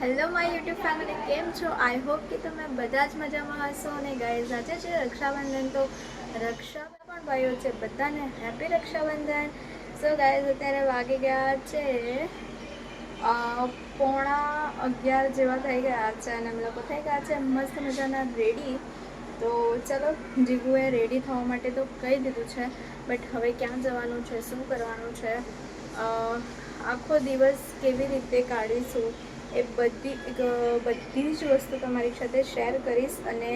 Hello my YouTube family કેમ છો? I hope કે તમે બધા જ મજામાં હશો અને ગાઈઝ આજે છે રક્ષાબંધન. તો રક્ષા પણ ભાઈઓ છે, બધાને હેપી રક્ષાબંધન. સો ગાઈઝ અત્યારે વાગી ગયા છે પોણા અગિયાર જેવા થઈ ગયા છે અને અમે લોકો થઈ ગયા છે મસ્ત મજાના રેડી તો ચલો, જીગુએ રેડી થવા માટે તો કહી દીધું છે બટ હવે ક્યાં જવાનું છે, શું કરવાનું છે? આખો દિવસ કેવી રીતે કાઢીશું? એ બધી બધી જ વસ્તુ તમારી સાથે શેર કરીશ અને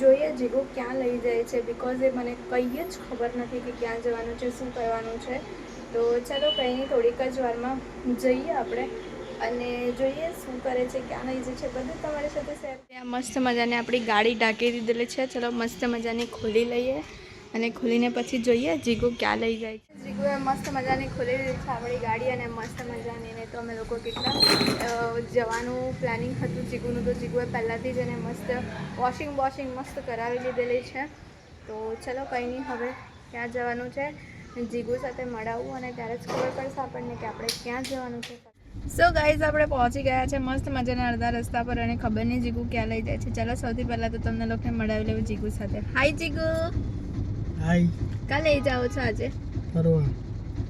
જોઈએ જીગો ક્યાં લઈ જાય છે બિકોઝ એ મને કંઈ જ ખબર નથી કે ક્યાં જવાનું છે, શું કરવાનું છે. તો ચાલો કંઈ નહીં, થોડીક જ વારમાં જઈએ આપણે અને જોઈએ શું કરે છે, ક્યાં લઈ જાય છે, બધું તમારી સાથે શેર મસ્ત મજાની આપણી ગાડી ઢાંકી દીધેલી છે. ચલો મસ્ત મજાની ખોલી લઈએ. અને ખોલીને પછી જોઈએ જીગુ ક્યાં લઈ જાય છે. જીગુએ મસ્ત મજાની ખોલી દીધી છે આપણી ગાડી અને મસ્ત મજાની ને તો અમે લોકો કેટલા જવાનું પ્લાનિંગ હતું જીગુનું તો જીગુએ પહેલાંથી જ એને મસ્ત વોશિંગ વોશિંગ મસ્ત કરાવી લીધેલી છે. તો ચલો કંઈ નહીં હવે ક્યાં જવાનું છે? જીગુ સાથે મળાવવું અને ત્યારે જ ખબર પડશે આપણને કે આપણે ક્યાં જવાનું છે. સો ગાઈઝ આપણે પહોંચી ગયા છે મસ્ત મજાના અડધા રસ્તા પર અને ખબર નહીં જીગુ ક્યાં લઈ જાય છે. ચાલો સૌથી પહેલાં તો તમને લોકોને મળાવી લેવું જીગુ સાથે. હાય જીગુ. હાય. ક્યાં લઈ જાઓ છો આજે? ફરવા.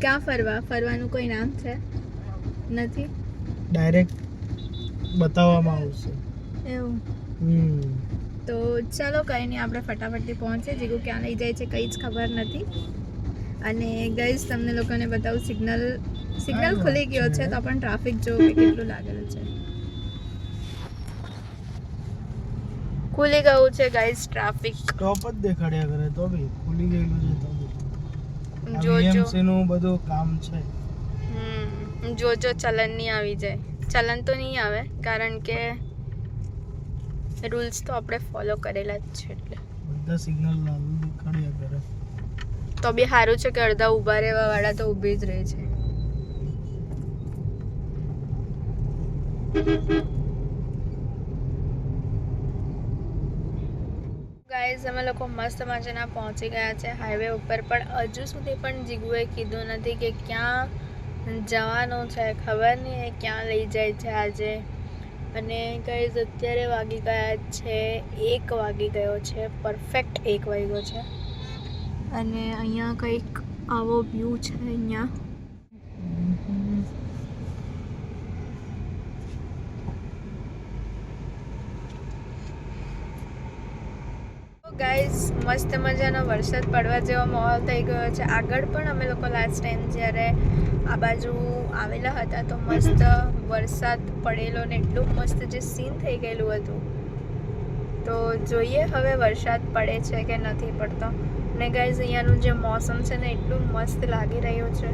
ક્યાં ફરવા? ફરવાનું કોઈ નામ છે? નથી? ડાયરેક્ટ બતાવવામાં આવશે. એવું? હમ. તો ચાલો કંઈ નહીં આપણે ફટાફટથી પહોંચીએ. જીગુ ક્યાં લઈ જાય છે કંઈ જ ખબર નથી. અને ગઈશ તમને લોકોને બતાવું સિગ્નલ સિગ્નલ ખુલી ગયો છે. તો પણ ટ્રાફિક જો કે કેટલું લાગેલું છે. ખુલી ગયું છે ગાઈસ ટ્રાફિક સ્ટોપ જ દેખાડ્યા કરે તો બી. ખુલી ગયેલું છે તો બી. જોજો. નું બધું કામ છે. હમ જોજો ચલન નહીં આવી જાય. ચલન તો નહીં આવે કારણ કે રૂલ્સ તો આપણે ફોલો કરેલા જ છે એટલે. બધા સિગ્નલ લાલ દેખાડ્યા કરે. તો બી સારું છે કે અડધા ઊભા રહેવા વાળા તો ઊભી જ રહે છે. ગાઈઝ અમે લોકો મસ્ત મજાના પહોંચી ગયા છે. હાઈવે ઉપર પણ હજુ સુધી પણ જીગુએ કીધું નથી કે ક્યાં જવાનું છે, ખબર નહીં ક્યાં લઈ જાય છે આજે. અને ગાઈઝ અત્યારે વાગી ગયા છે, એક વાગી ગયો છે પરફેક્ટ એક વાગ્યો છે. અને અહીંયા કંઈક આવો વ્યૂ છે અહીંયા ગાઈઝ મસ્ત મજાનો વરસાદ પડવા જેવો માહોલ થઈ ગયો છે. આગળ પણ અમે લોકો લાસ્ટ ટાઈમ જ્યારે આ બાજુ આવેલા હતા તો મસ્ત વરસાદ પડેલો ને એટલું મસ્ત જે સીન થઈ ગયેલું હતું. તો જોઈએ હવે વરસાદ પડે છે કે નથી પડતો. ને ગાઈઝ અહીંયાનું જે મોસમ છે ને એટલું મસ્ત લાગી રહ્યું છે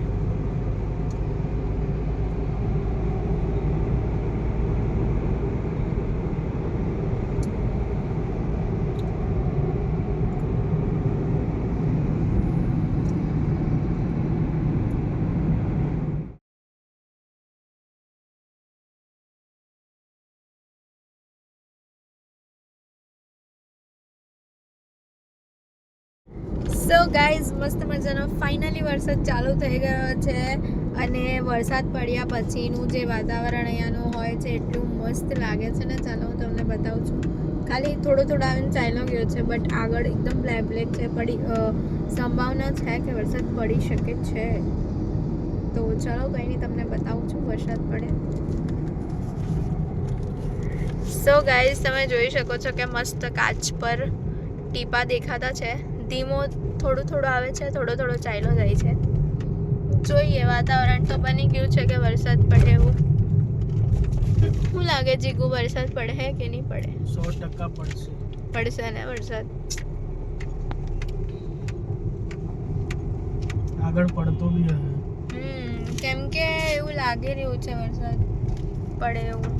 સો ગાઈઝ, મસ્ત મજાનો ફાઇનલી વરસાદ ચાલુ થઈ ગયો છે અને વરસાદ પડ્યા પછીનું જે વાતાવરણ અહીંયાનું હોય છે, એટલું મસ્ત લાગે છે ને. ચાલો, હું તમને બતાવું છું. ખાલી થોડો થોડો આવીને ચાલ્યો ગયો છે બટ આગળ એકદમ બ્લેક બ્લેક છે. પડી સંભાવના છે કે વરસાદ પડી શકે છે. તો ચાલો, કંઈ નહીં, તમને બતાવું છું, વરસાદ પડે. સો ગાઈઝ, તમે જોઈ શકો છો કે મસ્ત કાચ પર ટીપા દેખાતા છે. ધીમો થોડું થોડું આવે છે થોડો થોડો ચાલ્યો જાય છે. જોઈએ વાતાવરણ તો બની ગયું છે કે વરસાદ પડે એવું. શું લાગે જીગુ વરસાદ પડે કે નહીં પડે? સો ટકા પડશે. પડશે ને વરસાદ? આગળ પડતો બી હમ કેમ કે એવું લાગી રહ્યું છે વરસાદ પડે એવું.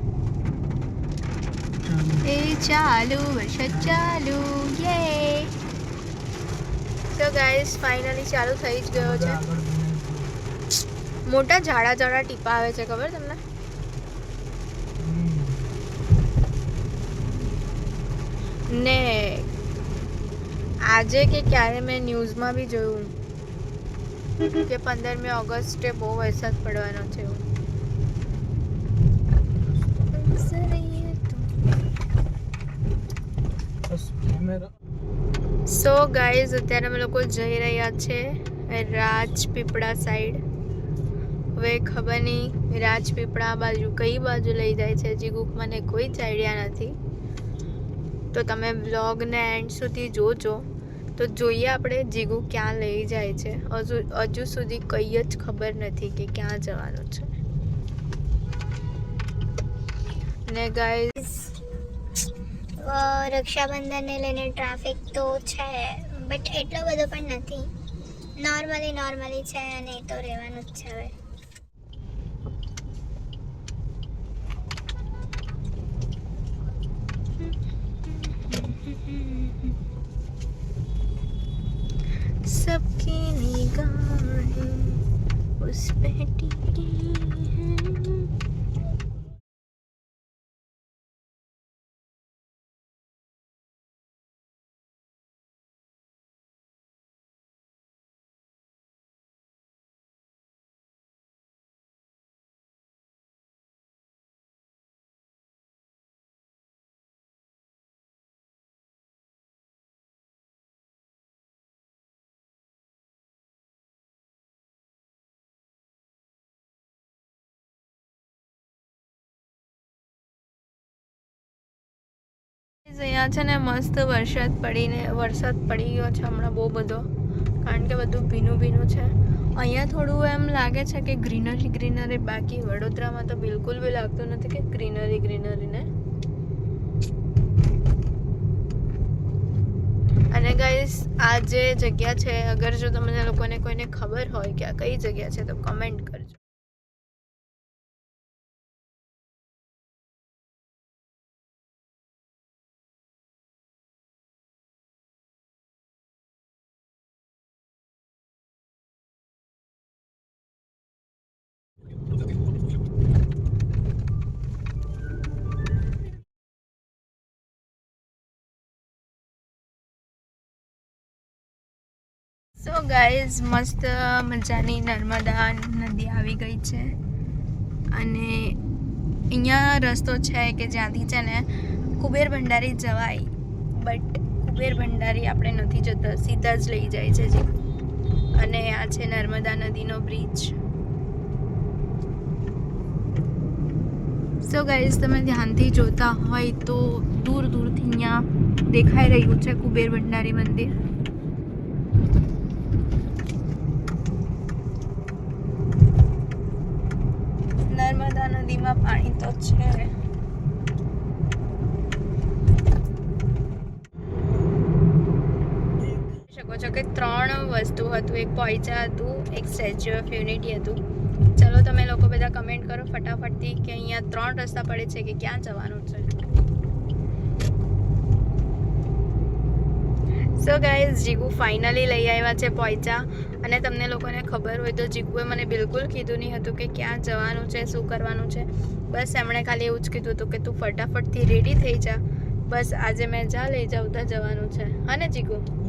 એ ચાલુ વરસાદ ચાલુ યે. તો ગાઈસ ફાઇનલી ચાલુ થઈ જ ગયો છે. મોટા જાડા જાડા ટીપા આવે છે, ખબર તમને? ને આજે કે ક્યારે મેં ન્યૂઝમાં બી જોયું. કે પંદરમી ઓગસ્ટે બહુ વરસાદ પડવાનો છે એવું. સો ગાઈઝ અત્યારે અમે લોકો જઈ રહ્યા છે રાજપીપળા સાઈડ હવે ખબર નહીં રાજપીપળા બાજુ કઈ બાજુ લઈ જાય છે હજી ગુક મને કોઈ જ આઈડિયા નથી. તો તમે બ્લોગને એન્ડ સુધી જોજો. તો જોઈએ આપણે જીગુ ક્યાં લઈ જાય છે. હજુ હજુ સુધી કંઈ જ ખબર નથી કે ક્યાં જવાનું છે. ને ગાઈઝ રક્ષાબંધનને લઈને ટ્રાફિક તો છે બટ એટલો બધો પણ નથી નોર્મલી નોર્મલી છે અને એ તો રહેવાનું જ છે હવે सबकी निगाहें उस पे टिकी અહીંયા છે ને મસ્ત વરસાદ પડીને, વરસાદ પડી ગયો છે હમણાં બહુ બધો, કારણ કે બધું ભીનું ભીનું છે. અહીંયા થોડું એમ લાગે છે કે ગ્રીનરી ગ્રીનરી બાકી વડોદરામાં તો બિલકુલ બી લાગતું નથી કે ગ્રીનરી ગ્રીનરીને અને ગાઈસ આ જે જગ્યા છે, અગર જો તમને લોકોને કોઈને ખબર હોય કે આ કઈ જગ્યા છે, તો કમેન્ટ કરજો. ગાઈઝ મસ્ત મજાની નર્મદા નદી આવી ગઈ છે. અને અહીંયા રસ્તો છે કે જ્યાંથી છે ને કુબેર ભંડારી જવાય બટ કુબેર ભંડારી આપણે નથી જતા, સીધા જ લઈ જાય છે જે. અને આ છે નર્મદા નદીનો બ્રિજ સો ગાઈઝ તમે ધ્યાનથી જોતા હોય તો દૂર દૂરથી અહીંયા દેખાઈ રહ્યું છે કુબેર ભંડારી મંદિર નર્મદા નદીમાં પાણી તો છે શકો છો કે ત્રણ વસ્તુ હતું. એક પોઈચા હતું, એક સ્ટેચ્યુ ઓફ યુનિટી હતું. ચલો તમે લોકો બધા કમેન્ટ કરો ફટાફટથી કે અહીંયા ત્રણ રસ્તા પડે છે કે ક્યાં જવાનું છે. સો ગાઈઝ જીગુ ફાઇનલી લઈ આવ્યા છે પોઈચા. અને તમને લોકોને ખબર હોય તો જીગુએ મને બિલકુલ કીધું નહીં હતું કે ક્યાં જવાનું છે, શું કરવાનું છે. બસ એમણે ખાલી એવું જ કીધું હતું કે તું ફટાફટથી રેડી થઈ જા. બસ આજે મેં જા લઈ જાઉં, ત્યાં જવાનું છે. અને જીગુ?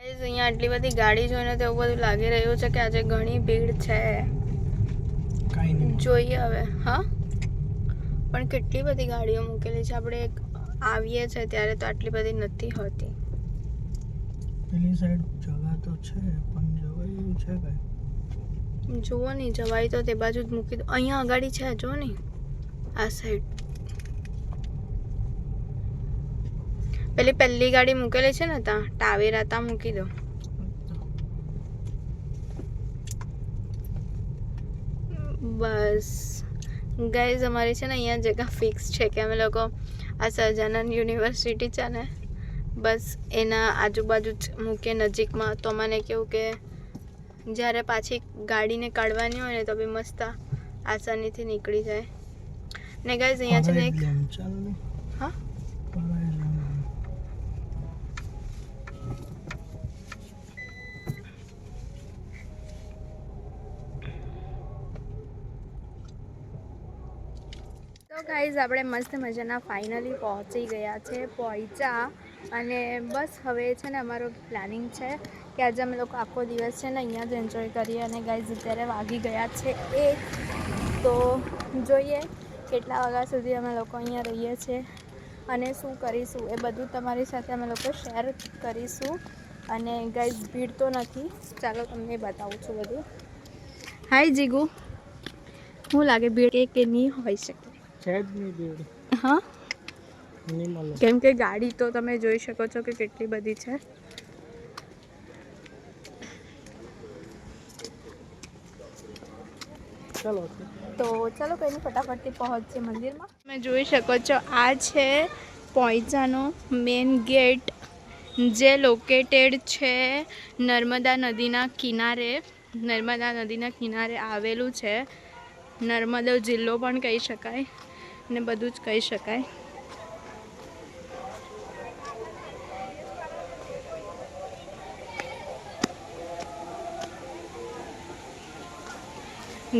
અહીંયા આટલી બધી ગાડી જોઈને તો એવું બધું લાગી રહ્યું છે કે આજે ઘણી ભીડ છે. જોઈએ હવે હા? પણ કેટલી બધી ગાડીઓ મૂકેલી છે. આપણે એક આવીએ છે ત્યારે તો આટલી બધી નથી હોતી. પેલી સાઈડ જગા તો છે પણ જવાય છે કાંઈ? જુઓ નહીં જવાય તો તે બાજુ જ મૂકી દો. અહીંયા ગાડી છે જો નહીં આ સાઈડ પેલી પહેલી ગાડી મૂકેલી છે ને ત્યાં ટાવેરા ત્યાં મૂકી દો. બસ. ગાઈઝ અમારી છે ને અહીંયા જગ્યા ફિક્સ છે કે અમે લોકો આ સહજાનંદ યુનિવર્સિટી છે ને બસ એના આજુબાજુ જ મૂકે નજીકમાં. તો મને કેવું કે જ્યારે પાછી ગાડીને કાઢવાની હોય ને તો બી મસ્ત આસાનીથી નીકળી જાય. ને ગાઈઝ અહીંયા છે ને એક પરાઈ લેમ, ચાલ ને. હા પરાઈ લેમ. તો ગાઈઝ, આપણે મસ્ત મજાના ફાઇનલી પહોંચી ગયા છે પહોંચ્યા અને બસ હવે છે ને અમારો પ્લાનિંગ છે કે આજે અમે લોકો આખો દિવસ છે ને અહીંયા જ એન્જોય કરીએ. અને ગાઈઝ, અત્યારે વાગી ગયા છે એક. તો જોઈએ કેટલા વાગ્યા સુધી અમે લોકો અહીંયા રહીએ છીએ અને શું કરીશું. એ બધું તમારી સાથે અમે લોકો શેર કરીશું. અને ગાઈઝ, ભીડ તો નથી. ચાલો તમને બતાવું છું બધું. હાય જીગુ. હું લાગે, ભીડ કે નહીં હોઈ શકે? છે જ નહીં ભીડ. હા? નહીં મળે. કેમ કે ગાડી તો તમે જોઈ શકો છો કે કેટલી બધી છે. ચાલો. તો ચલો કંઈ ફટાફટથી પહોંચીએ મંદિરમાં. તમે જોઈ શકો છો આ છે પોઈચાનો મેન ગેટ જે લોકેટેડ છે નર્મદા નદીના કિનારે. નર્મદા નદીના કિનારે આવેલું છે. નર્મદા જિલ્લો પણ કહી શકાય. ને બધું જ કહી શકાય.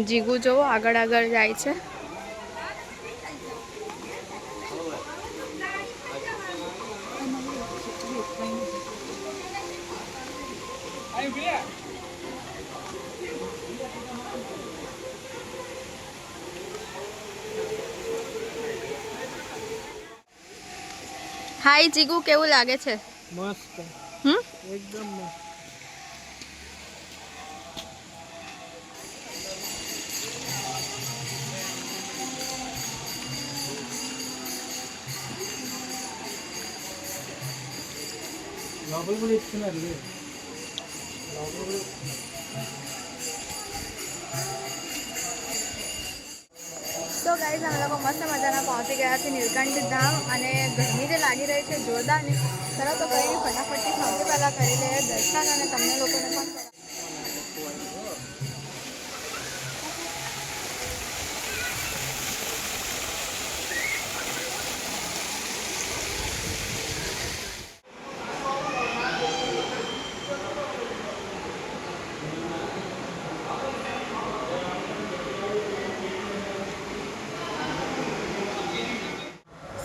જીગુ જોવો આગળ આગળ જાય છે. હાય જીગુ કેવું લાગે છે મસ્ત હમ એકદમ મસ્ત లోపల కూడా ఇస్తున్నారు లోపల కూడా તો ગાઈઝ અમે લોકો મસ્ત મજાના પહોંચી ગયા છે નીલકંઠ ધામ અને ગરમી જે લાગી રહી છે જોરદાર ને ચલો તો કંઈ ફટાફટથી સૌથી પહેલાં કરી લઈએ દર્શન અને તમને લોકોને પણ કરાવીએ.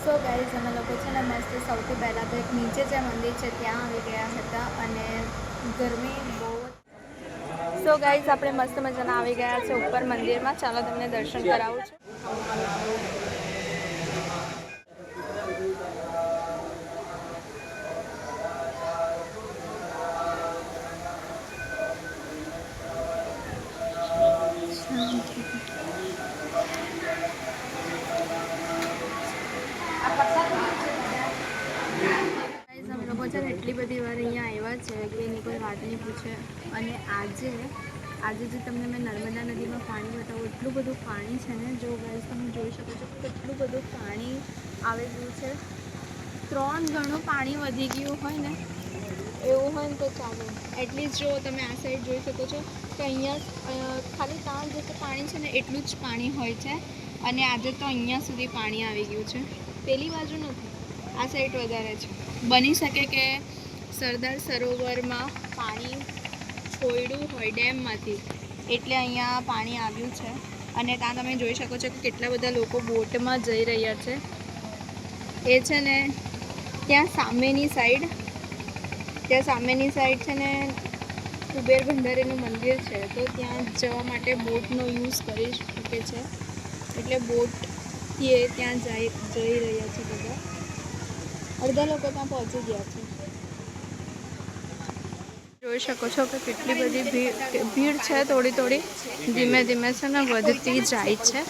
સો ગાઈઝ અમે લોકો છે ને મસ્ત સૌથી પહેલાં તો એક નીચે જે મંદિર છે ત્યાં આવી ગયા હતા અને ગરમી બહુ સો ગાઈઝ આપણે મસ્ત મજાના આવી ગયા છે ઉપર મંદિરમાં. ચાલો તમને દર્શન કરાવું છું. એટલી બધી વાર અહીંયા આવ્યા છે કે એની કોઈ વાત નહીં પૂછે. અને આજે આજે જે તમને મેં નર્મદા નદીમાં પાણી બતાવું એટલું બધું પાણી છે ને, જો ગાઈઝ તમે જોઈ શકો છો કેટલું બધું પાણી આવી ગયું છે. ત્રણ ગણું પાણી વધી ગયું હોય ને, એવું હોય ને તો ચાલે. એટલીસ્ટ જો તમે આ સાઈડ જોઈ શકો છો કે અહીંયા ખાલી ત્યાં જે પાણી છે ને, એટલું જ પાણી હોય છે. અને આજે તો અહીંયા સુધી પાણી આવી ગયું છે. પેલી બાજુ નથી, આ સાઈડ વધારે છે. બની શકે કે સરદાર સરોવરમાં પાણી છોડ્યું હોય ડેમમાંથી. એટલે અહીંયા પાણી આવ્યું છે. અને ત્યાં તમે જોઈ શકો છો કે કેટલા બધા લોકો બોટમાં જઈ રહ્યા છે. એ છે ને, ત્યાં સામેની સાઈડ, ત્યાં સામેની સાઈડ છે ને કુબેર ભંડારીનું મંદિર છે. તો ત્યાં જવા માટે બોટનો યુઝ કરી શકે છે. એટલે બોટથી એ ત્યાં જઈ જઈ રહ્યા છે બધા. અડધા લોકો ત્યાં પહોંચી ગયા છે. જોઈ શકો છો કે કેટલી બધી ભીડ ભીડ છે થોડી થોડી. ધીમે ધીમે છે ને વધતી જાય છે.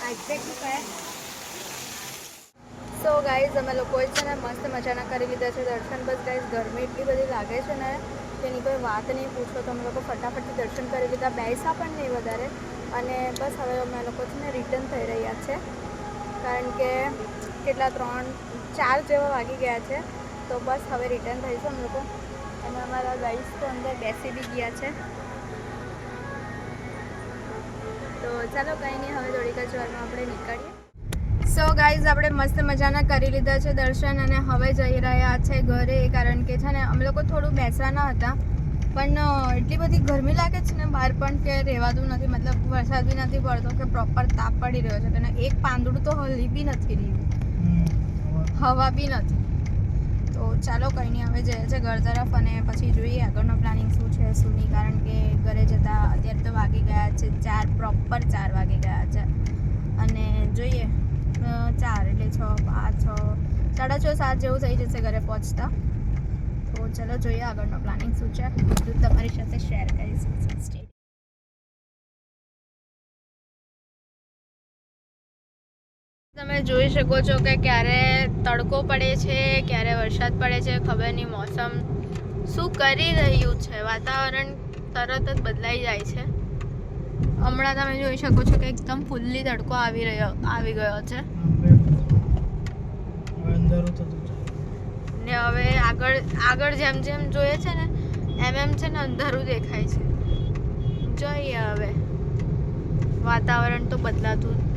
સો ગાઈઝ અમે લોકોએ છે ને મસ્ત મજાના કરી લીધા છે દર્શન. બસ ગાઈઝ ગરમી એટલી બધી લાગે છે ને એની કોઈ વાત નહીં પૂછો તો અમે લોકો ફટાફટથી દર્શન કરી લીધા. બેસા પણ નહીં વધારે. અને બસ હવે અમે લોકો છે ને રિટર્ન થઈ રહ્યા છે. કારણ કે કેટલા ત્રણ, ચાર જેવા વાગી ગયા છે. તો બસ હવે રિટર્ન થઈશું અમે લોકો. અને અમારા ગાઈસ તો અંદર બેસી બી ગયા છે. તો ચાલો કંઈ નહીં હવે થોડીક જ વારમાં આપણે નીકળીએ. સો ગાઈઝ આપણે મસ્ત મજાના કરી લીધા છે દર્શન અને હવે જઈ રહ્યા છે ઘરે કારણ કે છે ને અમે લોકો થોડું બેસવાના હતા. પણ એટલી બધી ગરમી લાગે છે ને બહાર પણ કે રહેવાતું નથી મતલબ વરસાદ બી નથી પડતો કે પ્રોપર તાપ પડી રહ્યો છે. અને એક પાંદડું તો હલી બી નથી રહ્યું. હવા બી નથી. ચાલો, કંઈ નહીં, હવે જઈએ છે ઘર તરફ અને પછી જોઈએ આગળનો પ્લાનિંગ શું છે, શું નહીં, કારણ કે ઘરે જતાં અત્યારે તો વાગી ગયા છે ચાર પ્રોપર ચાર વાગી ગયા છે. અને જોઈએ ચાર એટલે છ પાંચ છ, સાડા છ, સાત જેવું થઈ જશે ઘરે પહોંચતા. તો ચલો, જોઈએ આગળનો પ્લાનિંગ શું છે. બધું તમારી સાથે શેર કરીશ. તમે જોઈ શકો છો કે ક્યારે તડકો પડે છે ક્યારે વરસાદ પડે છે ખબર નહીં મોસમ શું કરી રહ્યું છે. વાતાવરણ તરત જ બદલાઈ જાય છે. હમણાં તમે જોઈ શકો છો કે એકદમ ફૂલ્લી તડકો આવી રહ્યો આવી ગયો છે. ને હવે આગળ આગળ જેમ જેમ જોઈએ છે ને એમ એમ છે ને અંધારું દેખાય છે. જોઈએ હવે. વાતાવરણ તો બદલાતું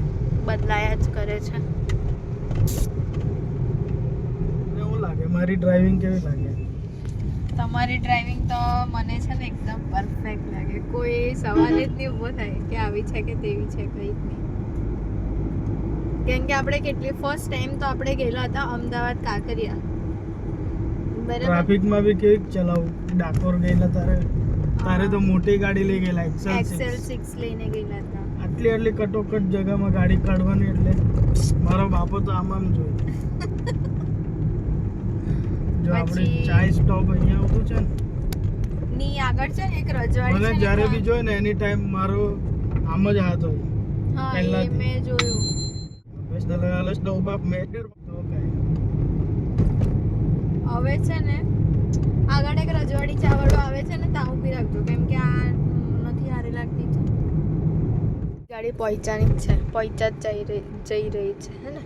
બદલાયા જ કરે છે. લાગે મારી ડ્રાઇવિંગ કેવી લાગે? તમારી ડ્રાઇવિંગ તો મને છે ને એકદમ પરફેક્ટ લાગે. કોઈ સવાલ જ નહીં ઊભો થાય કે આવી છે કે તેવી છે કંઈ જ નહીં. કેમ કે આપણે કેટલી ફર્સ્ટ ટાઈમ તો આપણે ગયેલા હતા અમદાવાદ કાંકરિયા. ટ્રાફિકમાં બી કેવી ચલાવું? ડાકોર ગયેલા તારે? તારે તો મોટી ગાડી લઈ ગયેલા એક્સેલ એક્સેલ સિક્સ લઈને ગયેલા હતા. આટલી કટોકટ જગ્યામાં ગાડી કાઢવાની એટલે મારો બાપો તો આમ આમ જોઈ. જો આપણે ચાય સ્ટોપ અહીંયા ઊભું છે ને. ની આગળ છે ને એક રજવાડી મને જ્યારે બી જોય ને એની ટાઈમ મારો આમ જ હાથ હોય. હા એ મેં જોયું. બસ દલાલ નો બાપ મેટર તો કાઈ હવે છે ને આગળ એક રજવાડી ચાવડો આવે છે ને ત્યાં ઊભી રાખજો. કેમ કે આ નથી હારી લાગતી. ગાડી પહોંચાની જ છે પહોંચા જ જઈ રહી જઈ રહી છે હે ને?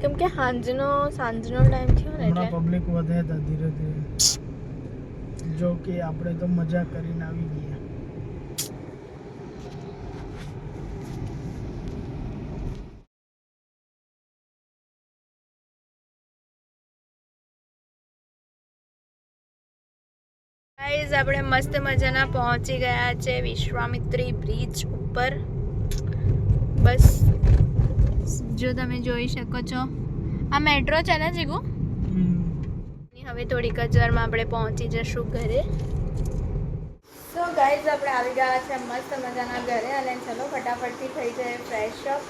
કેમ કે સાંજનો સાંજનો ટાઈમ થયો ને એટલે. પબ્લિક વધે હતા ધીરે ધીરે. જો કે આપણે તો મજા કરીને આવી ગયા ગાઈઝ આપણે મસ્ત મજાના પહોંચી ગયા છે વિશ્વામિત્રી બ્રિજ ઉપર. બસ જો તમે જોઈ શકો છો. આ મેટ્રો છે ને જીગુ. હવે થોડીક જ વારમાં આપણે પહોંચી જશું ઘરે. સો ગાઈઝ આપણે આવી ગયા છે મસ્ત મજાના ઘરે અને ચલો ફટાફટથી થઈ જાય ફ્રેશ અપ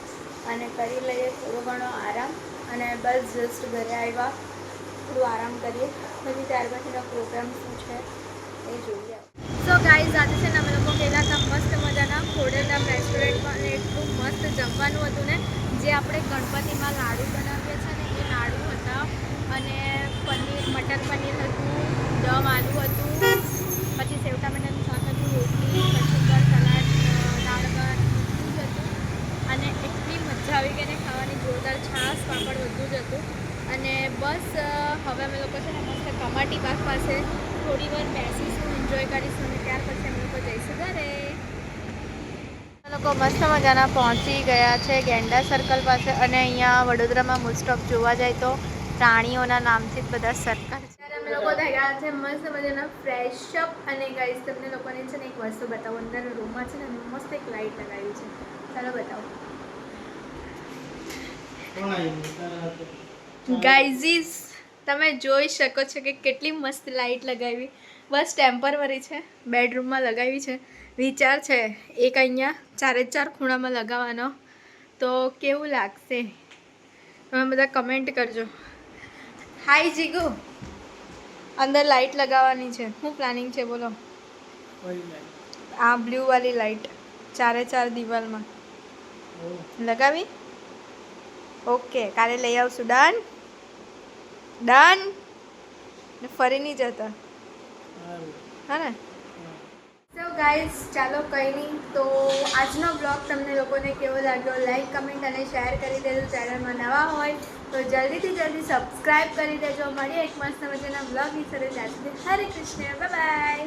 અને કરી લઈએ થોડો ઘણો આરામ. અને બસ જસ્ટ ઘરે આવ્યા. થોડું આરામ કરીએ. પછી ત્યાર પછીનો પ્રોગ્રામ શું છે? એ જોઈએ સો ગાઈઝ આજે છે ને અમે લોકો ગયેલા હતા મસ્ત મજાના ખોડેલા રેસ્ટોરન્ટમાં એટલું મસ્ત જમવાનું હતું ને, જે આપણે ગણપતિમાં લાડુ બનાવીએ છીએ ને, એ લાડુ હતા. અને પનીર, મટર પનીર હતું, દમ આલુ હતું, પછી સેવ ટામેટાનું શાક હતું, રોટલી કચુંબર સલાડ દાળ ભાત, બધું જ હતું. અને એટલી મજા આવી ગઈ ને ખાવાની, જોરદાર છાશ, પાપડ બધું જ હતું. અને બસ હવે અમે લોકો છે ને મસ્ત કમાટી બાગ પાસે થોડી વાર બેસીશું એન્જોય કરીશું અને ત્યાર પછી અમે લોકો જઈશું ઘરે. અમે લોકો મસ્ત મજાના પહોંચી ગયા છે ગેંડા સર્કલ પાસે અને અહીંયા વડોદરામાં મોસ્ટ ઓફ જોવા જાય તો પ્રાણીઓના નામથી જ બધા સર્કલ છે. અમે લોકો થયા છે મસ્ત મજાના ફ્રેશ અપ અને ગાઈસ તમને લોકોને છે ને એક વસ્તુ બતાવો. અંદર રૂમમાં છે ને મસ્ત એક લાઇટ લગાવી છે. ચાલો બતાવો? ગાઈઝીસ તમે જોઈ શકો છો કે કેટલી મસ્ત લાઇટ લગાવી. બસ ટેમ્પરવરી છે બેડરૂમમાં લગાવી છે. વિચાર છે એક અહીંયા ચારે ચાર ખૂણામાં લગાવવાનો. તો કેવું લાગશે? તમે બધા કમેન્ટ કરજો. હાય જીગુ. અંદર લાઇટ લગાવવાની છે. શું પ્લાનિંગ છે બોલો? આ બ્લુ વાળી લાઇટ ચારે ચાર દિવાલમાં. લગાવી? ઓકે કાલે લઈ આવશું. ડન ડન ને ફરી નહીં જતા. હા ને? તો ગાઈઝ ચાલો કંઈ નહીં. તો આજનો બ્લોગ તમને લોકોને કેવો લાગ્યો? લાઈક કમેન્ટ અને શેર કરી દેજો. ચેનલમાં નવા હોય તો જલ્દીથી જલ્દી સબસ્ક્રાઈબ કરી દેજો. મળીએ એક મસ્ત મજાના બ્લોગની સાથે. ત્યાં સુધી હરે કૃષ્ણ. બાય